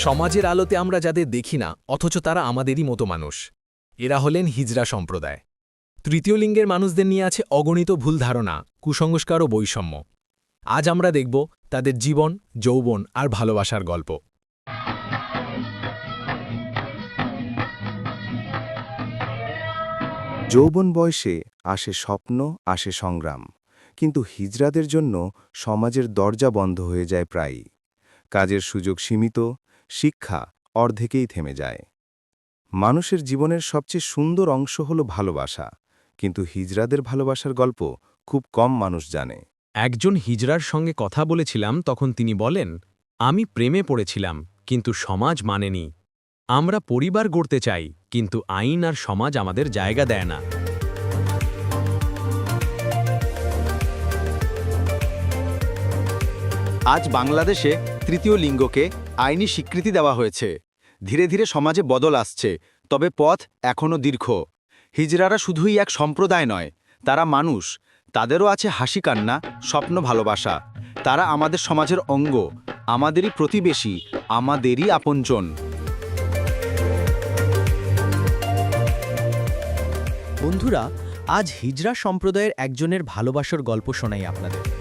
সমাজের আলোতে আমরা যাদের দেখি না, অথচ তারা আমাদেরই মতো মানুষ। এরা হলেন হিজরা সম্প্রদায়। তৃতীয় লিঙ্গের মানুষদের নিয়ে আছে অগণিত ভুল ধারণা, কুসংস্কার ও বৈষম্য। আজ আমরা দেখব তাদের জীবন, যৌবন আর ভালোবাসার গল্প। যৌবন বয়সে আসে স্বপ্ন, আসে সংগ্রাম। কিন্তু হিজড়াদের জন্য সমাজের দরজা বন্ধ হয়ে যায় প্রায়ই। কাজের সুযোগ সীমিত শিক্ষা অর্ধেকেই থেমে যায়। মানুষের জীবনের সবচেয়ে সুন্দর অংশ হল ভালোবাসা কিন্তু হিজড়াদের ভালোবাসার গল্প খুব কম মানুষ জানে। একজন হিজড়ার সঙ্গে কথা বলেছিলাম তখন তিনি বলেন আমি প্রেমে পড়েছিলাম কিন্তু সমাজ মানেনি। আমরা পরিবার গড়তে চাই কিন্তু আইন আর সমাজ আমাদের জায়গা দেয় না। আজ বাংলাদেশে তৃতীয় লিঙ্গকে আইনি স্বীকৃতি দেওয়া হয়েছে। ধীরে ধীরে সমাজে বদল আসছে, তবে পথ এখনও দীর্ঘ। হিজড়ারা শুধুই এক সম্প্রদায় নয়, তারা মানুষ। তাদেরও আছে হাসি কান্না, স্বপ্ন ভালোবাসা। তারা আমাদের সমাজের অঙ্গ, আমাদেরই প্রতিবেশী, আমাদেরই আপনজন। বন্ধুরা, আজ হিজরা সম্প্রদায়ের একজনের ভালোবাসার গল্প শোনাই আপনাদের।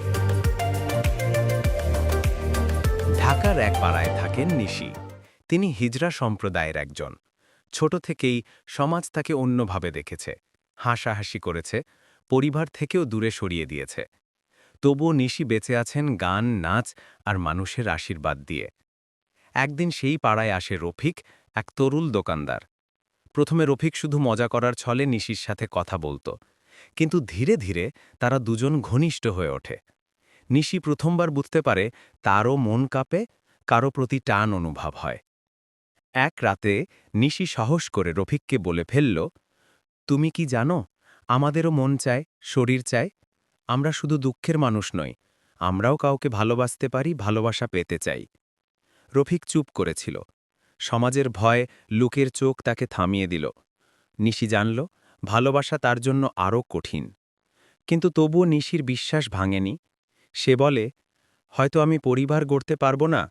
ঢাকার এক পাড়ায় থাকেন নিশি। তিনি হিজরা সম্প্রদায়ের একজন। ছোট থেকেই সমাজ তাকে অন্যভাবে দেখেছে, হাসাহাসি করেছে, পরিবার থেকেও দূরে সরিয়ে দিয়েছে। তবুও নিশি বেঁচে আছেন গান, নাচ আর মানুষের আশীর্বাদ দিয়ে। একদিন সেই পাড়ায় আসে রফিক, এক তরুল দোকানদার। প্রথমে রফিক শুধু মজা করার ছলে নিশির সাথে কথা বলতো, কিন্তু ধীরে ধীরে তারা দুজন ঘনিষ্ঠ হয়ে ওঠে। নিশি প্রথমবার বুঝতে পারে তারও মন কাঁপে, কারও প্রতি টান অনুভব হয়। এক রাতে নিশি সাহস করে রফিককে বলে ফেলল, তুমি কি জানো, আমাদেরও মন চায়, শরীর চায়। আমরা শুধু দুঃখের মানুষ নই, আমরাও কাউকে ভালোবাসতে পারি, ভালোবাসা পেতে চাই। রফিক চুপ করেছিল। সমাজের ভয় লুকের চোখ তাকে থামিয়ে দিল। নিশি জানল, ভালোবাসা তার জন্য আরও কঠিন। কিন্তু তবুও নিশির বিশ্বাস ভাঙেনি। সে বলে, হয়তো আমি পরিবার গড়তে পারব না,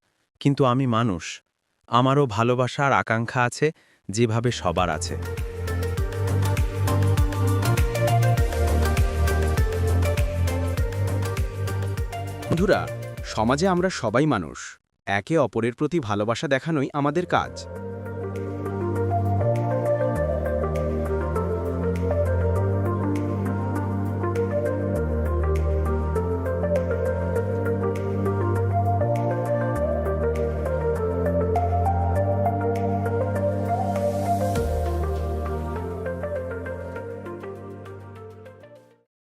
কিন্তু আমি মানুষ। আমারও ভালোবাসার আকাঙ্ক্ষা আছে, যেভাবে সবার আছে। বন্ধুরা, সমাজে আমরা সবাই মানুষ। একে অপরের প্রতি ভালোবাসা দেখানোই আমাদের কাজ।